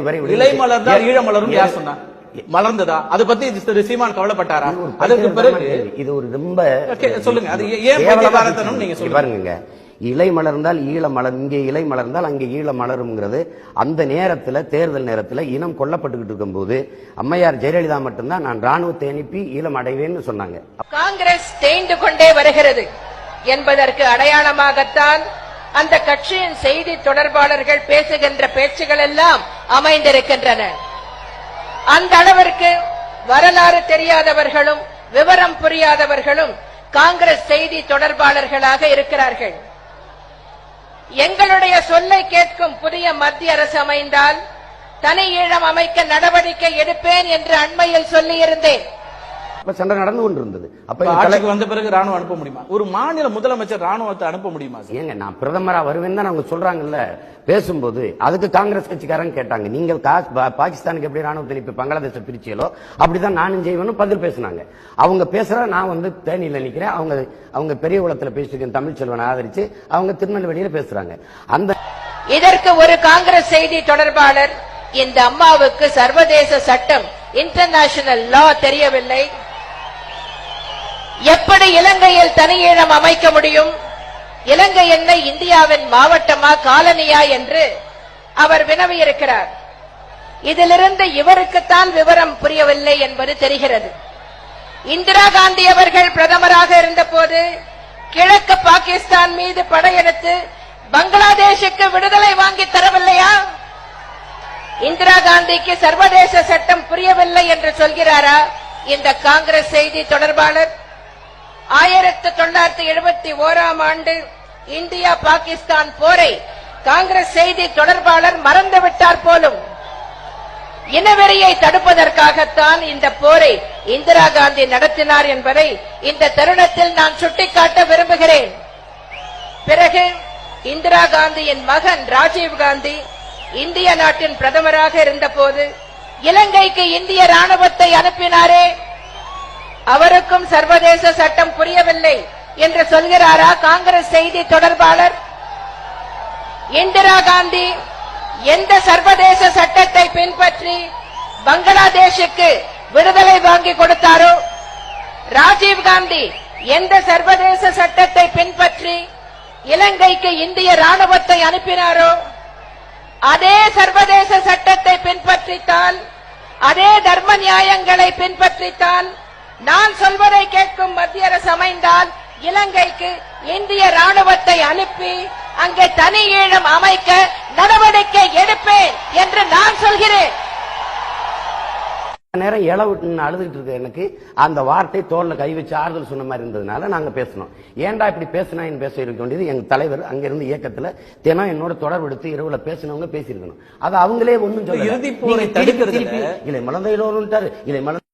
வரை இலை மலர்ந்தால் ஏ- ஈழ மலரும் யார் சொன்னா? மலர்ந்ததா? அது பத்தி சீமான் கவலைப்பட்டாரா? பைத்தியக்காரமான பிறகு. இது ஒரு ரொம்ப சொல்லுங்க. அது ஏன் நீங்க. பாருங்க இலை மலர்ந்தால் ஈழ மலர் இங்கே இலை மலர்ந்தால் அங்கே ஈழ மலருங்கிறது அந்த நேரத்துல தேர்தல் நேரத்துல இனம் கொல்லப்பட்டுக்கிட்டு இருக்கும்போது அம்மையார் ஜெயலலிதா மட்டும்தான் நான் ராணுவத்தை அனுப்பி ஈழம் அடைவேன்னு சொன்னாங்க. காங்கிரஸ் தேய்ந்து கொண்டே வருகிறது என்பதற்கு அடையாளமாகத்தான் அந்த கட்சியின் செய்தி தொடர்பாளர்கள் பேசுகின்ற பேச்சுகள் எல்லாம் அமைந்திருக்கின்றன. அந்த அளவிற்கு வரலாறு தெரியாதவர்களும் விவரம் புரியாதவர்களும் காங்கிரஸ் செய்தி தொடர்பாளர்களாக இருக்கிறார்கள். எங்களுடைய சொல்லை கேட்கும் புதிய மத்திய அரசு அமைந்தால் தனி ஈழம் அமைக்க நடவடிக்கை எடுப்பேன் என்று அண்மையில் சொல்லியிருந்தேன். சண்டை நடந்து கொண்டு இருந்தது அப்ப ஆட்சிக்கு வந்த பிறகு ராணுவம் அனுப்ப முடியுமா? ஒரு மாநில முதலமைச்சர் ராணுவத்தை அனுப்ப முடியுமா ஏங்க நான் பிரதமரா வருவேன் தான் அவங்க சொல்றாங்கல்ல. பேசும்போது அதுக்கு காங்கிரஸ் கட்சிக்காரங்க கேட்டாங்க நீங்கள் பாகிஸ்தானுக்கு எப்படி ராணுவத்தை இப்ப பங்களாதேஷ பிரிச்சியலோ? அப்படிதான் நானும் செய்வேன்னு பதில் பேசினாங்க. அவங்க பேசுற நான் வந்து தேனியில நிக்கிறேன். அவங்க அவங்க பெரிய குளத்துல பேசிருக்கேன் தமிழ் செல்வனை ஆதரிச்சு அவங்க திருநெல்வேலியில பேசுறாங்க. அந்த இதற்கு ஒரு காங்கிரஸ் செய்தி தொடர்பாளர் இந்த அம்மாவுக்கு சர்வதேச சட்டம் இன்டர்நேஷனல் லா தெரியவில்லை. எப்படி இலங்கையில் தனியீழம் அமைக்க முடியும்? இலங்கை என்ன இந்தியாவின் மாவட்டமா காலனியா என்று அவர் வினவியிருக்கிறார். இதிலிருந்து இவருக்குத்தான் விவரம் புரியவில்லை என்பது தெரிகிறது. இந்திரா காந்தி அவர்கள் பிரதமராக இருந்தபோது கிழக்கு பாகிஸ்தான் மீது படையெடுத்து பங்களாதேஷுக்கு விடுதலை வாங்கி தரவில்லையா? இந்திரா காந்திக்கு சர்வதேச சட்டம் புரியவில்லை என்று சொல்கிறாரா இந்த காங்கிரஸ் செய்தி தொடர்பாளர்? தொள்ளாயிரத்தி எழுபத்தி ஓராம் ஆண்டு இந்தியா பாகிஸ்தான் போரை காங்கிரஸ் செய்தி தொடர்பாளர் மறந்துவிட்டார் போலும். இனவெறியை தடுப்பதற்காகத்தான் இந்த போரை இந்திரா காந்தி நடத்தினார் என்பதை இந்த தருணத்தில் நான் சுட்டிக்காட்ட விரும்புகிறேன். பிறகு இந்திரா காந்தியின் மகன் ராஜீவ் காந்தி இந்திய நாட்டின் பிரதமராக இருந்தபோது இலங்கைக்கு இந்திய ராணுவத்தை அனுப்பினாரே. அவருக்கும் சர்வதேச சட்டம் புரியவில்லை. என்று சொல்கிறாரா காங்கிரஸ் செய்தி தொடர்பாளர்? இந்திரா காந்தி எந்த சர்வதேச சட்டத்தை பின்பற்றி பங்களாதேஷுக்கு விடுதலை வாங்கி கொடுத்தாரோ? ராஜீவ் காந்தி எந்த சர்வதேச சட்டத்தை பின்பற்றி இலங்கைக்கு இந்திய ராணுவத்தை அனுப்பினாரோ? அதே சர்வதேச சட்டத்தை பின்பற்றித்தான் அதே தர்ம நியாயங்களை பின்பற்றித்தான் நான் சொல்வதை கேட்கும் மத்திய அரசு அமைந்தால் இலங்கைக்கு இந்திய ராணுவத்தை அனுப்பி அங்கே தனி ஈழம் அமைக்க நடவடிக்கை எடுப்பேன் என்று நான் சொல்கிறேன். நேரம் இலை விட்டு அழுதுகிட்டு இருக்க எனக்கு அந்த வார்த்தை தோல்ல கை வச்சு ஆறுதல் சொன்ன மாதிரி இருந்ததுனால நாங்க பேசணும். ஏன்டா இப்படி பேசினாயின்னு பேச இருக்க வேண்டியது எங்க தலைவர் அங்க இருந்து இயக்கத்துல தினம் என்னோட தொடர்பு எடுத்து இரவுல பேசினவங்க பேசியிருக்கணும். அது அவங்களே ஒண்ணும் சொல்லல. இறுதிப் போரை நீங்க திருப்பி தடுக்கிறதுல- திருப்பி இலை